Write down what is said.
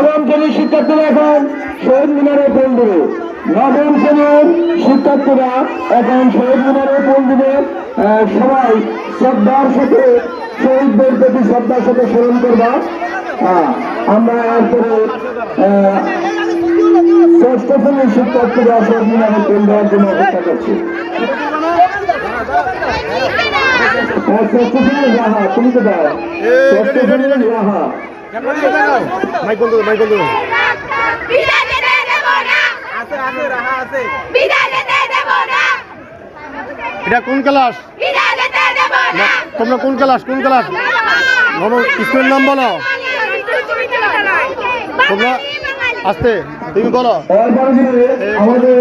নবম শ্রেণির শিক্ষার্থীরা এখন শহীদ মিনারে পোল দেবে। নবম শ্রেণির শিক্ষার্থীরা এখন শহীদ মিনারে পোল দেবে। সবাই শ্রদ্ধার সাথে শহীদদের প্রতি শ্রদ্ধার সাথে স্মরণ করবা। আমরা এরপরে ষষ্ঠ শ্রেণির শিক্ষার্থীরা শহীদ মিনারে পোল দেওয়ার জন্য অপেক্ষা করছি। ষষ্ঠ শ্রেণির তুমি তো দাও ষষ্ঠ শ্রেণির বিদায় যেতে দেব না বিদায় যেতে দেব না এটা কোন ক্লাস? বিদায় যেতে দেব না তোমরা কোন ক্লাস কোন ক্লাস? স্কুলের নাম বলো। তোমরা আসতে তুমি বলো। আমাদের